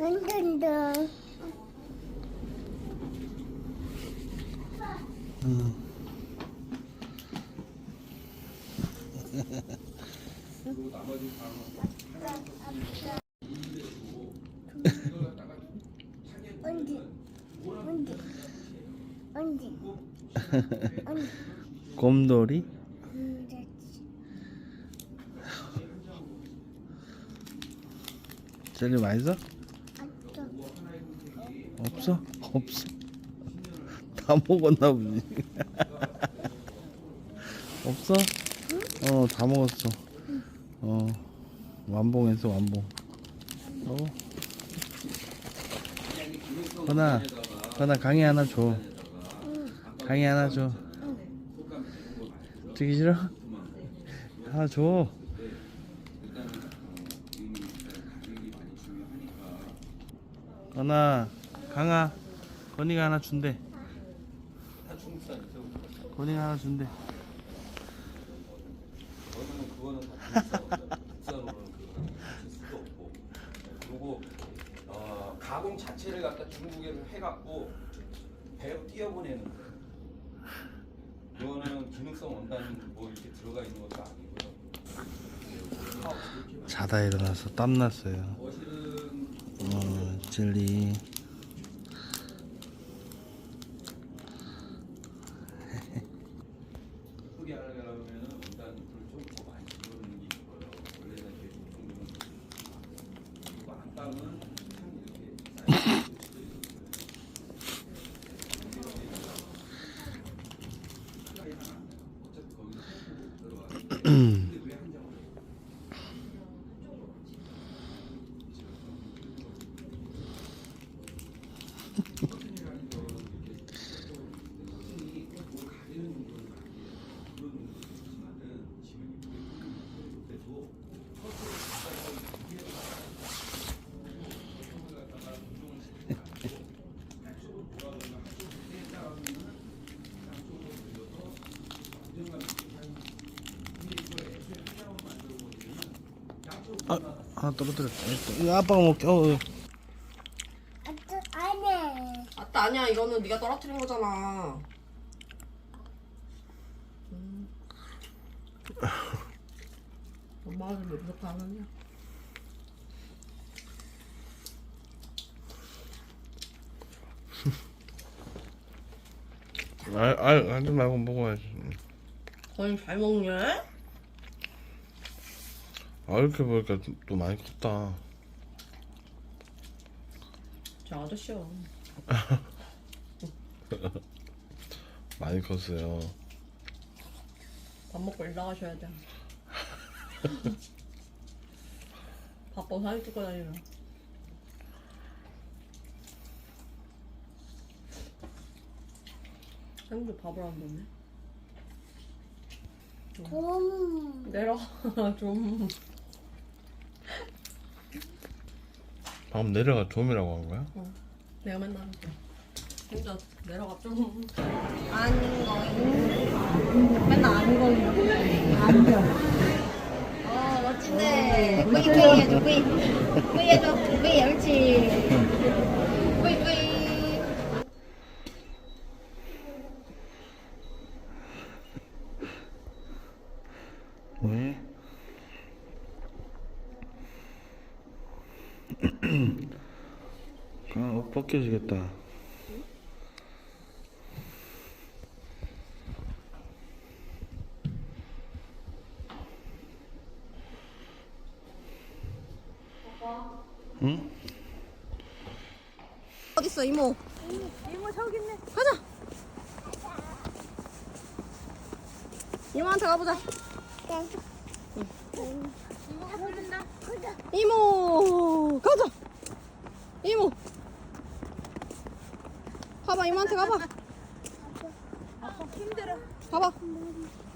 흔든다. 응. 언제? 언제? 언제? 언제? 곰돌이? 젤리 맛있어? 없어. 없어? 다 먹었나 보지. 없어? 어, 다 먹었어. 어, 완봉했어, 완봉. 어. 건아, 건아, 강의 하나 줘. 강의 하나 줘. 주기 싫어? 하나 줘. 건아, 강아, 건이가 하나 준대. 건이가 하나 준대. 가공 자체를 갖다 중국에서 해갖고 배로 띄어보내는 거예요. 그거는 기능성 원단 뭐 이렇게 들어가 있는 것도 아니고요. 자다 일어나서 땀 났어요. 어, 젤리. 크게 하려면 원단을 좀 더 많이 집어넣는 게 있고요. 원래는 이렇게 정도는 그리고 안방은 참 이렇게 사이즈가 어차피 거기서 들어가요. 근데 왜한 장을 아, 하나 떨어뜨렸다. 이거 아빠가 먹게. 어, 어. 아빠 안해. 아따 아니야 이거는 네가 떨어뜨린 거잖아. 음. 엄마가 왜 무섭게 안 하냐? 아, 아, 하지 말고 먹어야지. 거의 잘 먹냐? 아, 이렇게 보니까 또 많이 컸다. 저 아저씨야. 많이 컸어요. 밥 먹고 일 나가셔야 돼. 바빠 사진 찍고 다니면. 형도 밥을 안 먹네. 좀. 내려 좀. 방금 내려가 좀이라고 한 거야? 내가 맨날 할게. 진짜 내려가 좀. 안 거인. 맨날 안 거인. 안 거. 어 멋진데. 뿌이 뿌이 해줘 뿌이. 뿌이 해줘 뿌이 옳지. 뿌이 뿌이. 왜? 아, 옷 벗겨지겠다. 응? 어딨어 이모? 이모 저기 있네. 가자. 이모한테 가보자. 이모가 부른다. 가자. 이모 가자. 이모. 봐봐 이모한테 가봐. 힘들어. 봐봐.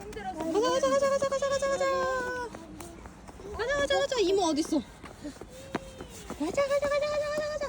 힘들어. 가자 가자 가자 가자 가자 가자 가자. 가자 가자 이모 어딨어? 가자 가자 가자 가자 가자 가자.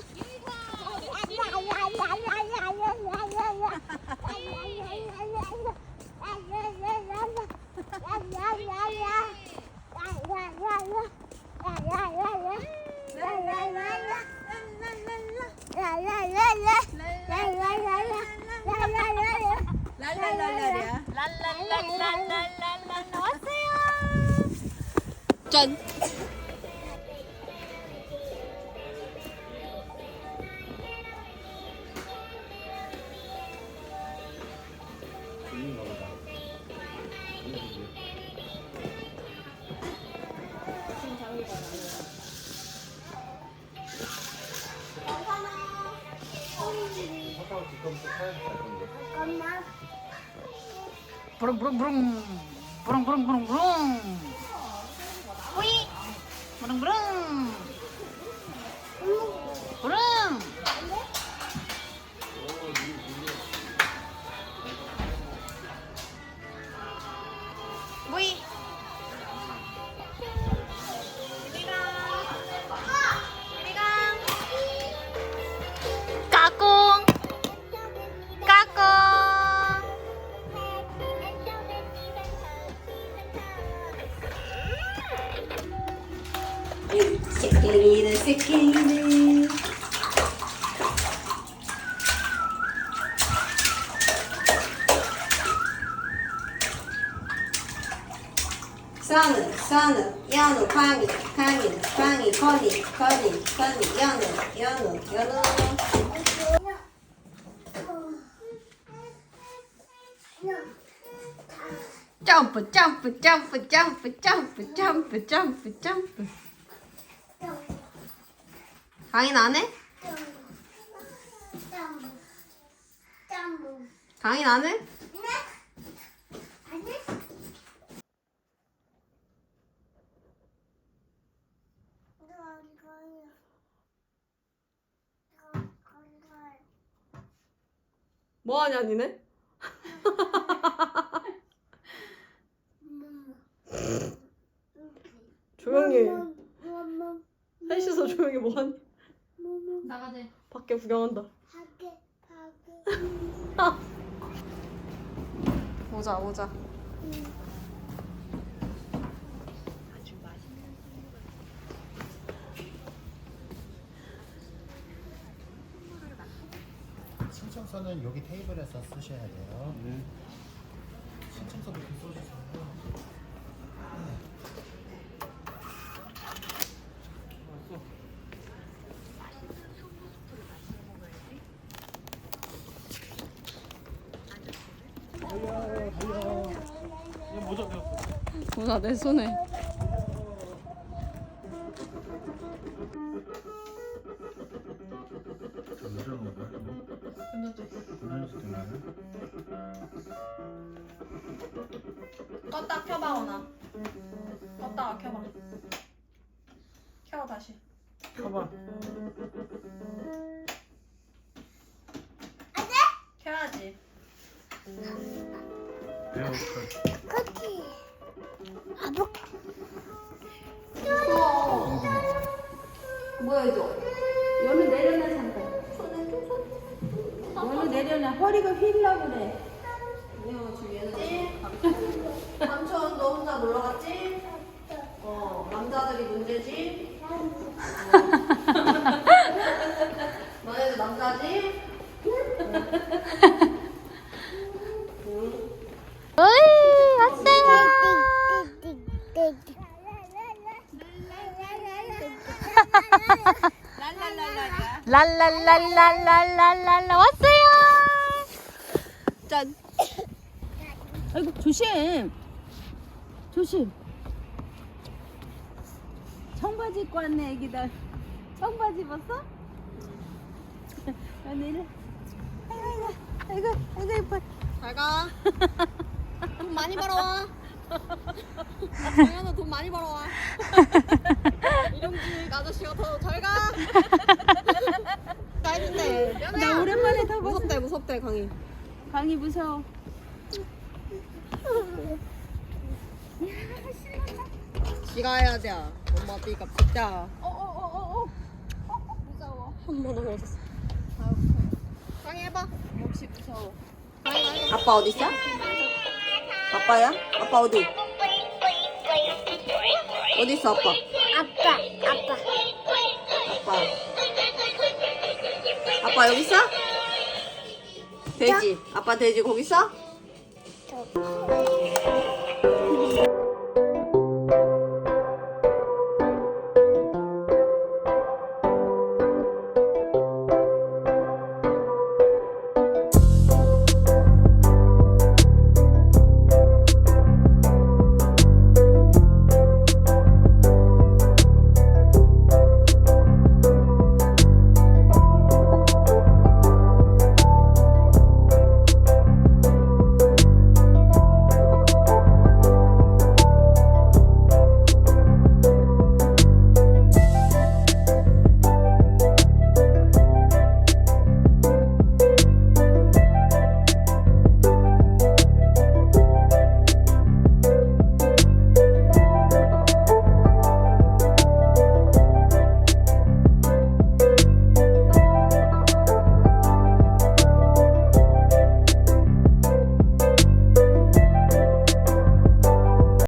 브릉 브릉 브릉 브릉 브릉 브릉 브릉 브이 브릉 브릉 선우, 선우, 연우, 광희, 광희, 광희, 건희, 건희, 건희, 연우, 연우, 연우. 점프, 점프, 점프, 점프, 점프, 점프, 점프, 점프. 강인 안 해? 점프, 점프, 점프. 강인 안 해? 뭐 하냐 니네? 조용히 해. 셋이서 조용히 뭐 하니? 나가재 밖에 구경한다. 오자 오자. 신청서는 여기 테이블에서 쓰셔야 돼요. 신청서부터 써주세요. 오자 내 손에. 음. 껐다 켜봐 원아 껐다 켜봐 켜 다시 켜봐 켜야지 배고파. 쿠키. 아보. 우와 뭐야 이거? 열은 내려놔 허리가 휠라 그래 안녕 주위에는 삼촌 너 혼자 놀러 갔지? 어 남자들이 문제지? 어. 너네도 남자지? 어이 왔어요 랄랄랄랄랄랄랄라 왔어 요 짠. 아이고 조심 조심 청바지 입고 왔네 애기들 청바지 입었어? 연우 이리 아이고 아이고 아이고 아이고 예뻐 잘 가. 돈 많이 벌어와. 정현아 돈 많이 벌어와. 이름지 아저씨가 더 잘 가. 나 했는데. 나 오랜만에 타봤어 무섭대 무섭대 강희. 강이 무서워 지가 해야 돼. 엄마 삐가 진짜. 어어어어어 무서워 한번 넘어졌어. 강희 해봐. 역시 무서워 아빠 어디 있어? 아빠야? 아빠 어디? 어디 있어 아빠? 아빠, 아빠. 아빠. 아빠 여기 있어? 돼지. 아빠 돼지 고기 싸? 저.